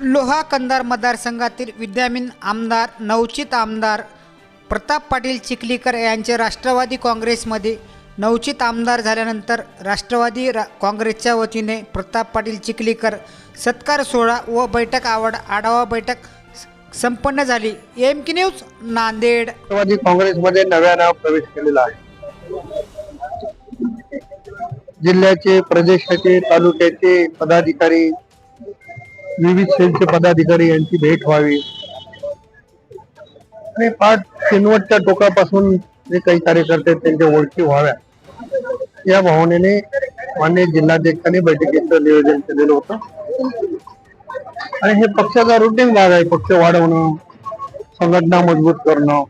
लोहा कंदार मतदारसंघातील विद्यामीन आमदार नवचित आमदार प्रताप पाटील चिखलीकर यांचे राष्ट्रवादी काँग्रेसमध्ये नवचित आमदार झाल्यानंतर राष्ट्रवादी रा काँग्रेसच्या वतीने प्रताप पाटील चिखलीकर सत्कार सोहळा व बैठक आवड आढावा बैठक संपन्न झाली. एम की न्यूज नांदेड. राष्ट्रवादी काँग्रेसमध्ये नव्यानं प्रवेश केलेला आहे. जिल्ह्याचे प्रदेशाचे तालुक्याचे पदाधिकारी विविध सेलचे पदाधिकारी यांची भेट व्हावी. आणि पाच शेनवटच्या टोकापासून जे काही कार्यकर्ते त्यांच्या ओळखी व्हाव्या. या भावनेने मान्य जिल्हाध्यक्षांनी बैठकीचं नियोजन केलेलं होतं. आणि हे पक्षाचा रुटीन भाग आहे पक्ष वाढवणं संघटना मजबूत करणं.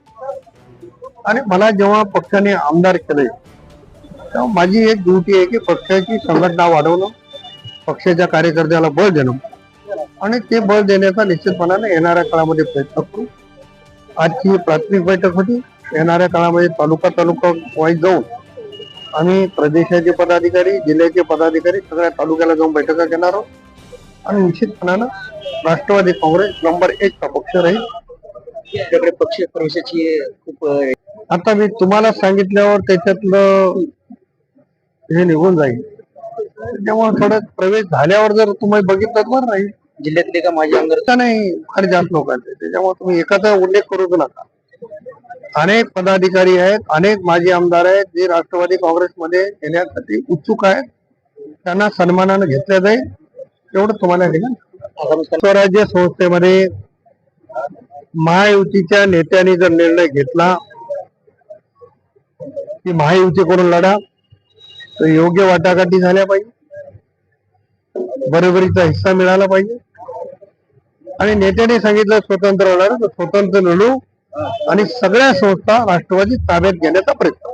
आणि मला जेव्हा पक्षाने आमदार केले तेव्हा माझी एक ड्युटी आहे की पक्षाची संघटना वाढवणं पक्षाच्या कार्यकर्त्याला बळ देणं. आणि ते बळ देण्याचा निश्चितपणाने येणाऱ्या काळामध्ये प्रयत्न करू. आजची प्राथमिक बैठक होती. येणाऱ्या काळामध्ये तालुका तालुका वाईज जाऊन आम्ही प्रदेशाचे पदाधिकारी जिल्ह्याचे पदाधिकारी सगळ्या तालुक्याला जाऊन बैठका घेणार आहोत. आणि निश्चितपणानं राष्ट्रवादी काँग्रेस नंबर एक चा पक्ष राहील. पक्ष प्रवेशाची खूप आता मी तुम्हाला सांगितल्यावर त्याच्यातलं हे निघून जाईल. त्यामुळे थोडं प्रवेश झाल्यावर जर तुम्ही बघितलं तर बरं राहील जिल्ह्यातले का माझे आमदार? का नाही फार जास्त लोकांचे. त्याच्यामुळे तुम्ही एकाचा उल्लेख करूच नका. अनेक पदाधिकारी आहेत अनेक माजी आमदार आहेत जे राष्ट्रवादी काँग्रेसमध्ये येण्यासाठी उत्सुक आहेत. त्यांना सन्मानानं घेतलं जाईल. एवढं तुम्हाला हे स्वराज्य संस्थेमध्ये महायुतीच्या नेत्यांनी जर निर्णय घेतला की महायुती करून लढा तर योग्य वाटाघाटी झाल्या पाहिजे. बरोबरीचा हिस्सा मिळाला पाहिजे. आणि नेत्याने सांगितलं स्वतंत्र होणार तर स्वतंत्र लढू आणि सगळ्या संस्था राष्ट्रवादी ताब्यात घेण्याचा प्रयत्न.